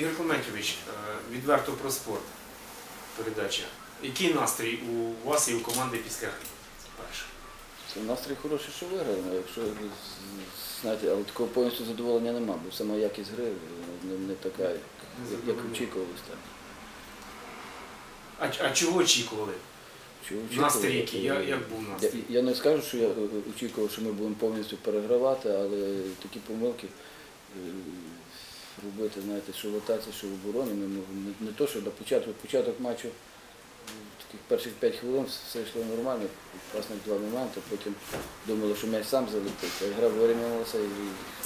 Ігор Клементьович, е, відверто про спорт. Передача. Який настрій у вас і у команди після гри? Перше. Настрій хороший, що виграємо. Якщо знаєте, але такого повністю задоволення нема, бо сама якість гри не, не така, як, як очікувалось. Так. А, а чого очікували? Чи Настрій який? Я- як був настрій? я не скажу, що я е, очікував, що ми будемо повністю перегравати, але такі помилки е, робити, знаєте, що в атаці, що в обороні. Ми, не, не то, що до початку, початок матчу, таких перших 5 хвилин все йшло нормально, класних два моменти, потім думали, що м'яч сам залетить. А гра вирівнялася і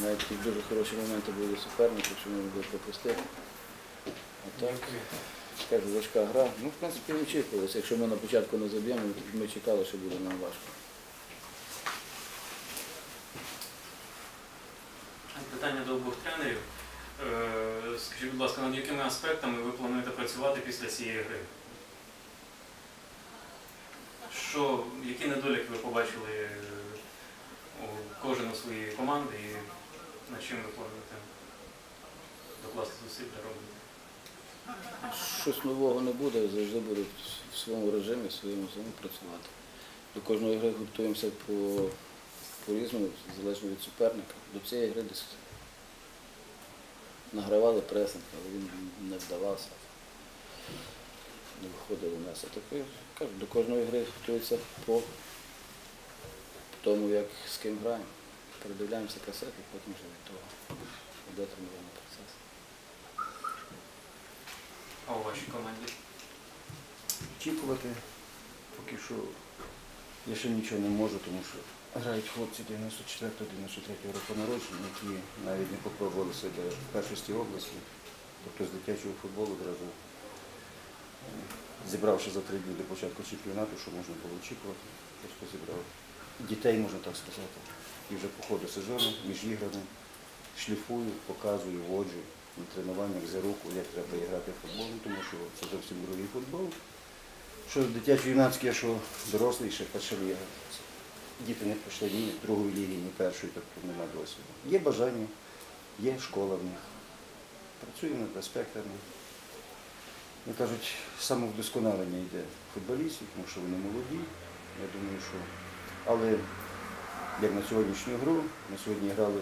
навіть такі дуже хороші моменти були у суперників, що ми могли пропустити. А так, скажу, важка гра. Ну, в принципі, очікувалося. Якщо ми на початку не заб'ємо, ми чекали, що буде нам важко. Питання до обох тренерів. Е, Скажіть, будь ласка, над якими аспектами ви плануєте працювати після цієї гри? Що, які недоліки ви побачили кожен у своїй команди і над чим ви плануєте докласти зусиль для? Щось нового не буде, завжди буде в своєму режимі, в своєму зоні працювати. До кожної гри готуємося по, по-різному, залежно від суперника. До цієї гри десь награвали пресинг, але він не вдавався. Не виходило у нас. А кажу, до кожної гри готується по тому, як з ким граємо. Передивляємося касети, потім вже від того йде тренувальний процес. А у вашій команді? очікувати. Поки що я ще нічого не можу, тому що грають хлопці 94-93 року народження, які навіть не попробували себе в першості області, тобто з дитячого футболу одразу е, зібравши за три дні до початку чемпіонату, що можна було очікувати, просто зібрав дітей, можна так сказати. І вже по ходу сезону між іграми шліфую, показую, воджу на тренуваннях за руку, як треба грати в футбол, тому що це зовсім другий футбол. Що дитячо-юнацький, що дорослий, ще перша ліга. Діти не пройшли ні другої ліги, ні першої, тобто немає досвіду. Є бажання, є школа в них. Працюємо над аспектами. Як кажуть, самовдосконалення йде футболістів, тому що вони молоді. Я думаю, що. Але як на сьогоднішню гру, ми сьогодні грали,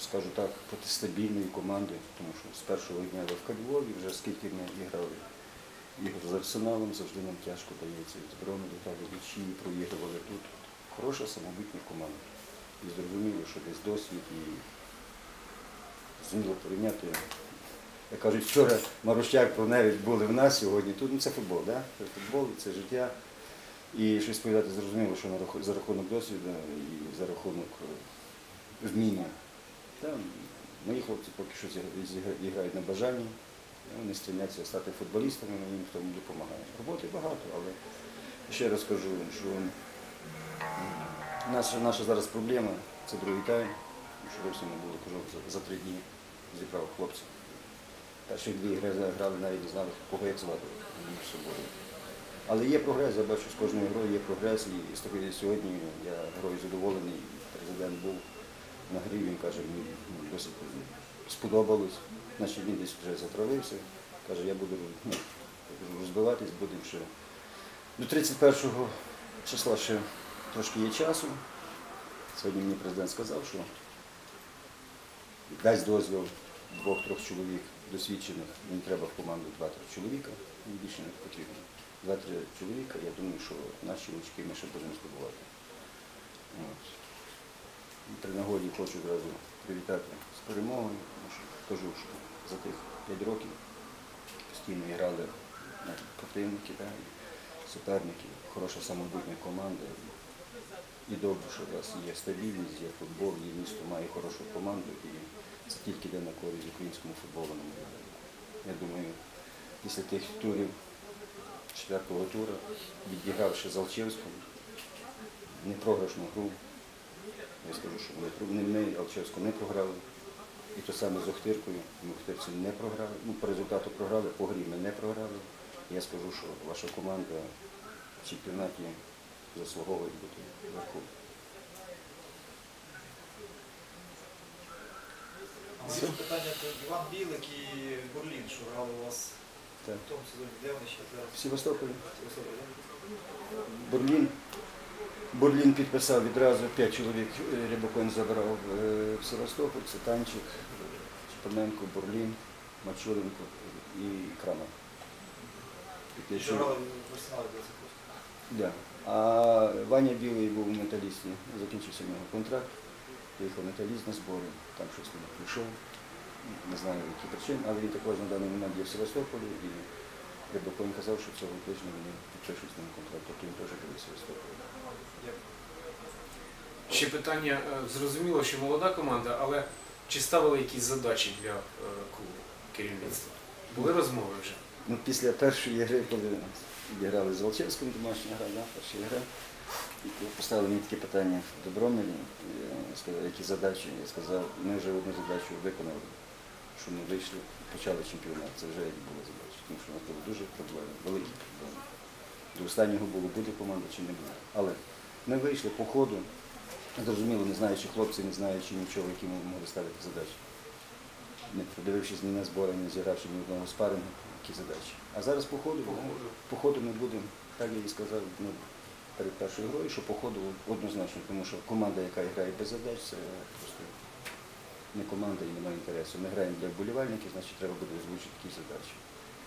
скажу так, проти стабільної команди, тому що з першого дня в Львові, вже скільки ми грали ігор з арсеналом, завжди нам тяжко дається. З Брону грали нічі, проігрували тут. Хороша самобутня команда. І зрозуміло, що десь досвід і зміло порівняти. Як кажуть, вчора Марущак Проневич були в нас сьогодні. Тут ну, це футбол, да? це футбол, це життя. І щось повідати зрозуміло, що за рахунок досвіду і за рахунок е, вміння. Та, мої хлопці поки що зігра- зігра- на бажанні. Вони стремляться стати футболістами, ми їм в тому допомагаємо. Роботи багато, але ще раз кажу, що наша, наша зараз проблема це другий тайм, що зовсім не було кажу, за, за три дні зібрав хлопців. Перші дві гри грали, навіть не знали, кого як звати між собою. Але є прогрес, я бачу, з кожною грою є прогрес. І з сьогодні я грою задоволений. Президент був на грі, він каже, мені досить сподобалось. Значить він десь вже затравився. Каже, я буду ну, розбиватись, будемо ще. До 31 числа ще трошки є часу. Сьогодні мені президент сказав, що дасть дозвіл двох-трьох чоловік досвідчених, мені треба в команду два-три чоловіка, мені більше не потрібно. Два-три чоловіка, я думаю, що наші очки ми ще будемо здобувати. При нагоді хочу одразу привітати з перемогою, що кажу, що за тих 5 років постійно грали противники, да, суперники, хороша самобутня команда. І добре, що у вас є стабільність, є футбол, є місто має хорошу команду, і це тільки йде на користь українському футболу. Я думаю, після тих турів четвертого тура, відігравши з Алчевськом, непрограшну гру, я скажу, що ми, не ми Алчевську не програли. І то саме з Охтиркою, ми Охтирці не програли. Ну, по результату програли, по грі ми не програли. Я скажу, що ваша команда в чемпіонаті заслуговує бути вверху. Є питання до Іван Білик і Бурлін, що грали у вас Так. в тому сезоні. Де вони ще зараз? В. Севастополі. Бурлін. Бурлін підписав відразу 5 чоловік е, Рябоконь забрав е, в Севастополь. Це Танчик, Чепаненко, Бурлін, Мачуренко і п'ять років? Да. А Ваня Білий був у металісті, закінчився в нього контракт, поїхав металіст на збори, там щось не прийшов, не знаю які причини, але він також на даний момент є в Севастополі і Рябоконь казав, що цього тижня вони підпишуть з ним контракт, тобто він теж буде в Севастополі. Дякую. Ще питання е, зрозуміло, що молода команда, але чи ставили якісь задачі для е, клубу керівництва? Були розмови вже? Ну, після першої гри, коли грали з Волчевським, домашня гра, да, перша гра, і коли поставили мені таке питання в Добромелі, я сказав, які задачі, я сказав, ми вже одну задачу виконали, що ми вийшли, почали чемпіонат. Це вже була задача, тому що у нас були дуже проблеми, великі проблеми. До останнього було буде команда чи не буде. Але ми вийшли по ходу, зрозуміло, не знаючи хлопців, не знаючи нічого, які ми могли ставити задачі. Не продивившись ні на збори, не зігравши ні одного спарингу, які задачі. А зараз по ходу, по ходу ми будемо, так я і сказав ну, перед першою грою, що по ходу однозначно, тому що команда, яка грає без задач, це просто не команда і немає інтересу. Ми граємо для вболівальників, значить треба буде озвучити такі задачі.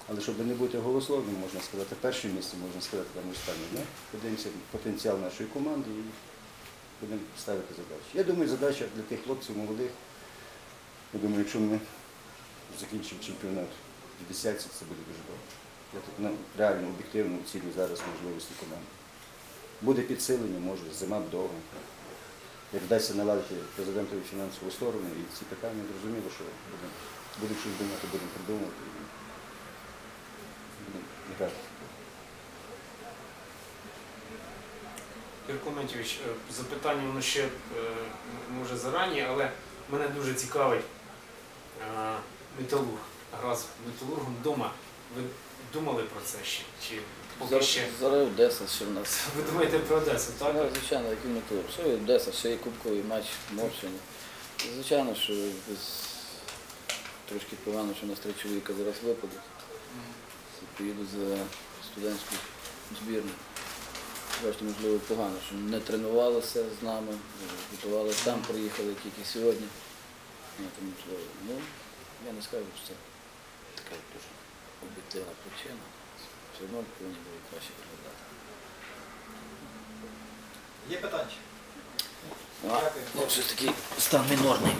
Але щоб не бути голословним, можна сказати, перше місце, можна сказати, там останнє. Не? Подивимося потенціал нашої команди і будемо ставити задачі. Я думаю, задача для тих хлопців молодих. Я думаю, якщо ми закінчимо чемпіонат в десятці, це буде дуже добре. Я так ну, реально об'єктивно оцінюю зараз можливості команди. Буде підсилення, може, зима довга. Як вдасться наладити президентові фінансову сторону і ці питання, зрозуміло, що будемо будемо щось думати, будемо придумувати. Будемо. Ігор Клементьович, е, запитання воно ще е, може зарані, але мене дуже цікавить е, металург. Гра з металургом вдома. Ви думали про це ще? Чи поки Зараз, ще? зараз Одеса ще в нас. Ви думаєте про Одесу, так? Так, звичайно, як і метро. Все і Одеса, ще і кубковий матч Морщині. Звичайно, що без... трошки погано, що у нас три чоловіка зараз випадуть. Поїду за студентську збірну. Бачите, можливо, погано, що не тренувалися з нами, готували там, приїхали тільки сьогодні. Ну, можливо, Ну, я не скажу, що це така дуже об'єктивна причина. Все одно повинні були краще виглядати. Є питання? Ну, Дякую. Ну, щось такий стан мінорний.